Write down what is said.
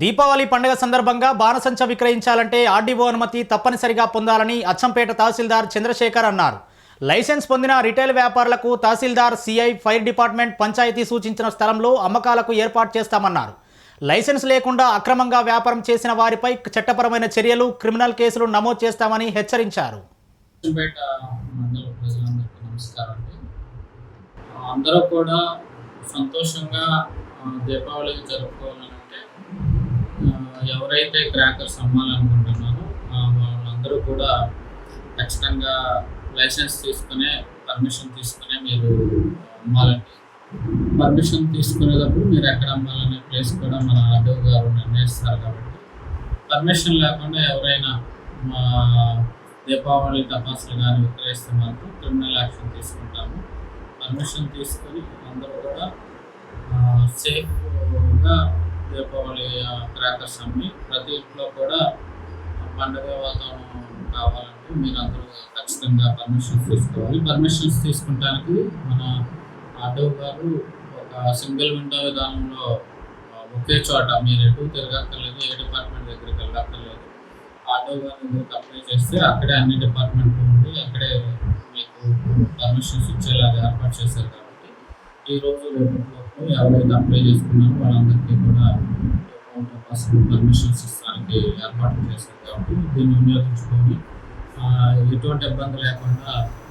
దీపావళి పండుగ సందర్భంగా బాణసంచ విక్రయించాలంటే ఆర్డీఓ అనుమతి తప్పనిసరిగా పొందాలని అచ్చంపేట తహసీల్దార్ చంద్రశేఖర్ అన్నారు. లైసెన్స్ పొందిన రిటైల్ వ్యాపారులకు tahsildar CI fire department panchayat సూచించిన స్థలంలో అమ్మకాలకు ఏర్పాటు చేస్తామన్నారు. లైసెన్స్ లేకుండా అక్రమంగా వ్యాపారం చేసిన వారిపై చట్టపరమైన చర్యలు క్రిమినల్ కేసులు నమోదు చేస్తామని హెచ్చరించారు. అందరూ కూడా సంతోషంగా దీపావళి జరుపుకోవాలంటే ఎవరైతే క్రాకర్స్ అమ్మాలనుకుంటున్నారో వాళ్ళందరూ కూడా ఖచ్చితంగా లైసెన్స్ తీసుకునే పర్మిషన్ తీసుకునే మీరు అమ్మాలండి. పర్మిషన్ తీసుకునేటప్పుడు మీరు ఎక్కడ అమ్మాలనే ప్లేస్ కూడా మన ఆర్డో గారు నిర్ణయిస్తారు కాబట్టి పర్మిషన్ లేకుండా ఎవరైనా మా దీపావళి తపాసులు కానీ విక్రయిస్తే మాత్రం క్రిమినల్ యాక్షన్ తీసుకుంటాము. పర్మిషన్ తీసుకొని అందరూ కూడా సేఫ్గా దీపావళి క్రాకర్స్ అమ్మి ప్రతి ఇంట్లో కూడా పండుగ వాతావరణం కావాలంటే మీరు అందరూ ఖచ్చితంగా పర్మిషన్స్ తీసుకోవాలి. పర్మిషన్స్ తీసుకుంటానికి మన ఆటో గారు ఒక సింగిల్ విండో విధానంలో ఒకే చోట మీరు ఎటు తిరగక్కర్లేదు ఏ డిపార్ట్మెంట్ దగ్గరికి వెళ్ళక్కర్లేదు. ఆటో గారు మీరు అప్లై చేస్తే అక్కడే అన్ని డిపార్ట్మెంట్లు ఉండి అక్కడే మీకు పర్మిషన్స్ ఇచ్చేలాగా ఏర్పాటు చేశారు కాబట్టి ఈరోజు రోజు ఎవరైతే అప్లై చేసుకున్నారో వాళ్ళందరికీ కూడా పర్మిషన్స్ ఇస్తానికి ఏర్పాట్లు చేశారు కాబట్టి దీన్ని వినియోగించుకొని ఎటువంటి ఇబ్బంది లేకుండా